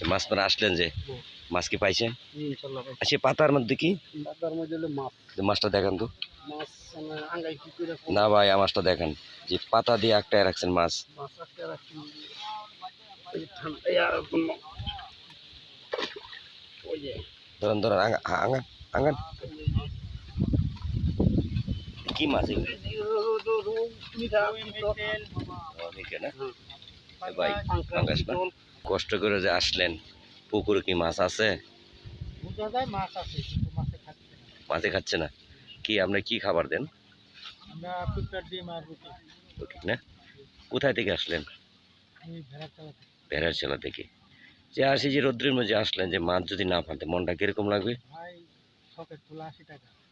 যে মাছ মারা আসলেন যে হুম। মাছ কি পাইছেন ইনশাল্লাহ ভাই আচ্ছা পাতার মধ্যে কি বাজার মধ্যে হলো মাছ যে মাছটা দেখান তো মাছ মানে আঙ্গাই কি করে না ভাই আমার মাছটা দেখান যে পাতা দিয়ে একটাই রাখছেন মাছ মাছ একটা রাখি এই ঠান্ডা আর কোনো ওই যে ধরেন ধরেন আঙা- আঙান আঙান কি মাছ এগুলো মিঠা ও, ঠিক না এ ভাই পাঙ্গাস না? কষ্ট করে যে আসলেন পুকুরে কি মাছ আছে? মাছ মাছে খাচ্ছে না। কি আপনি কি খাবার দেন? না? কোথায় থেকে আসলেন? আমি ভেড়ার চেলা থেকে। যে আসি যে রৌদ্রের মধ্যে আসলেন যে মাছ যদি না পাতে মনটা কীরকম লাগবে?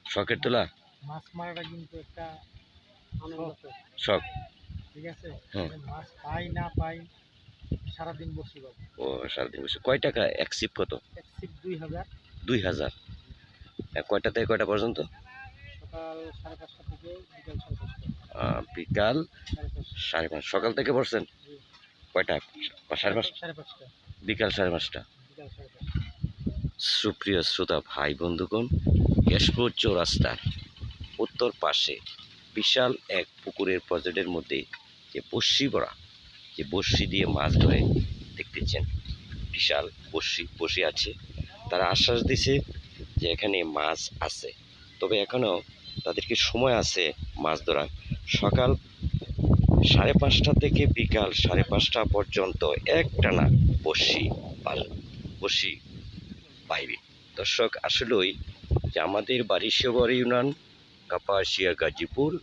শখের তোলা মাছ মারাটা কিন্তু একটা শখ, ঠিক আছে। মানে মাছ পাই না পাই সারাদিন বসি পাবো ও সারাদিন বসে। কয় টাকা এক সিপ কত? এক সিট দুই হাজার। দুই হাজার। কয়টা থেকে কয়টা পর্যন্ত? সকাল সাড়ে পাঁচটা থেকে বিকাল সাড়ে পাঁচটা। বিকাল সাড়ে পাঁচটা। পাঁচ সকাল থেকে পড়ছেন? কয়টা? সাড়ে পাঁচটা। বিকাল সাড়ে পাঁচটা। সুপ্রিয় শ্রোতা ভাই বন্ধুগণ কেশপুর চৌরাস্তার উত্তর পাশে বিশাল এক পুকুরের প্রজেক্টের মধ্যে যে বড়া যে বর্ষি দিয়ে মাছ ধরে দেখতেছেন, বিশাল বর্ষি বসে আছে। তারা আশ্বাস দিছে যে এখানে মাছ আছে। তবে এখনও তাদেরকে সময় আছে মাছ ধরার। সকাল সাড়ে পাঁচটা থেকে বিকাল সাড়ে পাঁচটা পর্যন্ত একটানা বর্ষি পাল বর্ষি পাইবে। দর্শক, আসলেই যে আমাদের বাড়ি সেবর ইউনিয়ন, কাপাসিয়া গাজীপুর,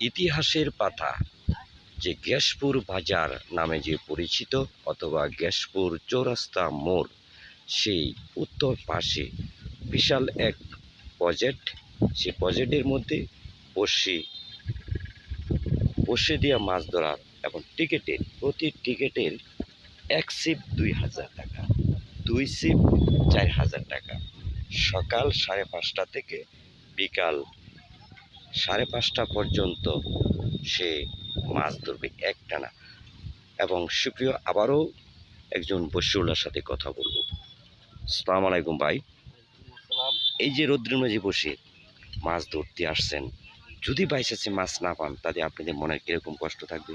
ইতিহাসের পাতা। যে গ্যাসপুর বাজার নামে যে পরিচিত অথবা গ্যাসপুর চৌরাস্তা মোড়, সেই উত্তর পাশে বিশাল এক প্রজেক্ট সেই প্রজেক্টের মধ্যে বসে বসে দিয়ে মাছ ধরার এবং টিকিটের, প্রতি টিকিটের এক সিপ দুই হাজার টাকা, দুই সিপ চার হাজার টাকা। সকাল সাড়ে পাঁচটা থেকে বিকাল সাড়ে পাঁচটা পর্যন্ত সে মাছ ধরবে একটানা। এবং সুপ্রিয় আবারও একজন বসিউল্লার সাথে কথা বলব। সালাম আলাইকুম ভাই। এই যে রৌদ্রের মাঝে বসে মাছ ধরতে আসছেন যদি বাইসেছে মাছ না পান তাতে আপনাদের মনের কীরকম কষ্ট থাকবে?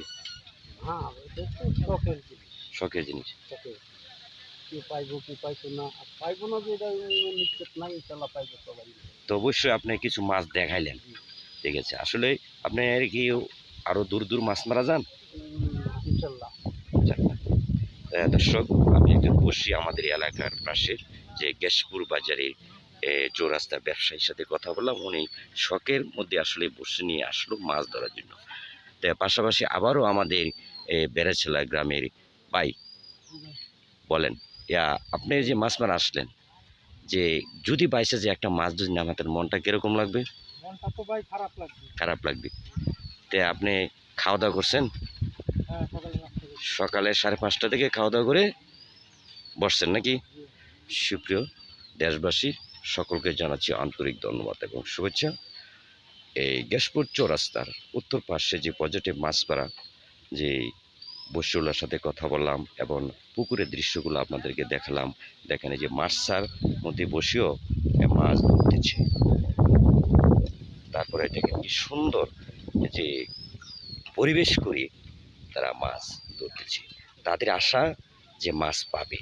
হ্যাঁ শখের জিনিস। তো অবশ্যই আপনি কিছু মাছ দেখাইলেন। ঠিক আছে আসলে আপনি আর কি আরও দূর দূর মাছ মারা যান। আহ, দর্শক আমি একজন বসি আমাদের এলাকার পাশে যে গ্যাসপুর বাজারে চৌরাস্তা ব্যবসায়ীর সাথে কথা বললাম। উনি শখের মধ্যে আসলে বসে নিয়ে আসলো মাছ ধরার জন্য। তো পাশাপাশি আবারও আমাদের বেড়াছেলা গ্রামের ভাই বলেন ইয়া আপনি যে মাছ মারা আসলেন যে যদি বাইসে যে একটা মাছ যদি নামাতেন মনটা কীরকম লাগবে। খারাপ লাগবে। তে আপনি খাওয়া দাওয়া করছেন? হ্যাঁ সকালে সাড়ে পাঁচটা থেকে খাওয়া দাওয়া করে বসছেন নাকি? সুপ্রিয় দেশবাসী সকলকে জানাচ্ছি আন্তরিক ধন্যবাদ এবং শুভেচ্ছা। এই গ্যাসপুর চৌরাস্তার উত্তর পাশে যে পজিটিভ মাছ পাড়া যে বসুলার সাথে কথা বললাম এবং পুকুরের দৃশ্যগুলো আপনাদেরকে দেখালাম দেখেন এই যে মাছার মধ্যে বসেও মাছ ধরতেছে। তারপরে দেখেন কি সুন্দর যে পরিবেশ করে, তারা মাছ ধরতেছে। তাদের আশা যে মাছ পাবে,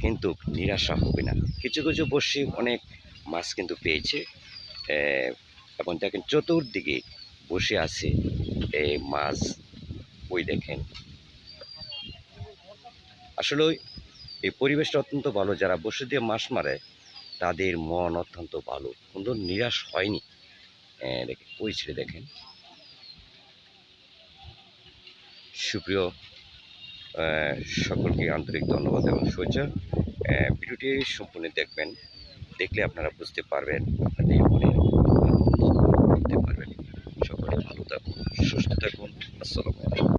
কিন্তু নিরাশা হবে না। কিছু কিছু বসে অনেক মাছ কিন্তু পেয়েছে এবং দেখেন চতুর্দিকে বসে আছে এই মাছ। ওই দেখেন। আসলে এই পরিবেশটা অত্যন্ত ভালো। যারা বসে দিয়ে মাছ মারে, তাদের মন অত্যন্ত ভালো। কিন্তু নিরাশ হয়নি। দেখেন, ওই ছেড়ে দেখেন। সুপ্রিয় সকলকে আন্তরিক ধন্যবাদ এবং শুভেচ্ছা। ভিডিওটি সম্পূর্ণ দেখবেন, দেখলে আপনারা বুঝতে পারবেন, আপনাদের মনে আনন্দ করতে পারবেন। সকলে ভালো থাকুন, সুস্থ থাকুন। আসসালামু আলাইকুম।